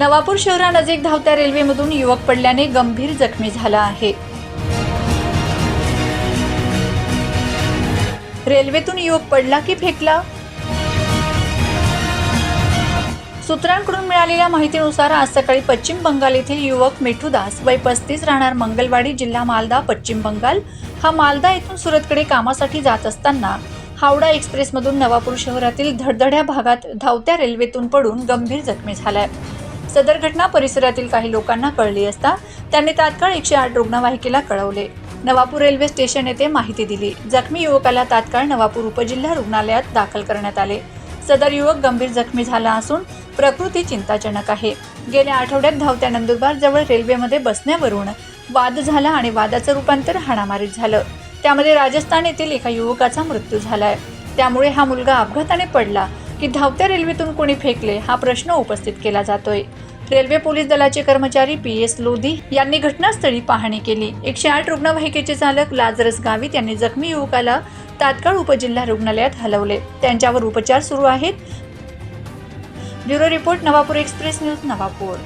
नवापूर शहरानजीक धावत्या रेल्वेमधून युवक पडल्याने गंभीर जखमी झाला आहे. रेल्वेतून युवक पडला की फेकला? सूत्रांकडून मिळालेल्या माहितीनुसार आज सकाळी पश्चिम बंगाल येथील युवक मिठूदास वय पस्तीस राहणार मंगलवाडी जिल्हा मालदा पश्चिम बंगाल. हा मालदा येथून सुरतकडे कामासाठी जात असताना हावडा एक्सप्रेसमधून नवापूर शहरातील धडधड्या भागात धावत्या रेल्वेतून पडून गंभीर जखमी झालाय. सदर घटना परिसरातील काही लोकांना कळली असता त्यांनी तात्काळ एकशे आठ रुग्णवाहिकेला कळवले. नवापूर रेल्वे स्टेशन येथे माहिती दिली. जखमी युवकाला तात्काळ नवापूर उपजिल्हा रुग्णालयात दाखल करण्यात आले. सदर युवक गंभीर जखमी झाला असून प्रकृती चिंताजनक आहे. गेल्या आठवड्यात धावत्या नंदुरबार जवळ रेल्वेमध्ये बसण्यावरून वाद झाला आणि वादाचं रूपांतर हाणामारीत झालं. त्यामध्ये राजस्थान येथील एका युवकाचा मृत्यू झालाय. त्यामुळे हा मुलगा अपघाताने पडला. की धावत्या रेल्वेतून कोणी फेकले हा प्रश्न उपस्थित केला जातोय. रेल्वे पोलीस दलाचे कर्मचारी पी एस लोधी यांनी घटनास्थळी पाहणी केली. एकशे आठ रुग्णवाहिकेचे चालक लाजरस गावित यांनी जखमी युवकाला तात्काळ उपजिल्हा रुग्णालयात हलवले. त्यांच्यावर उपचार सुरू आहेत. Bureau report Navapur express news Navapur.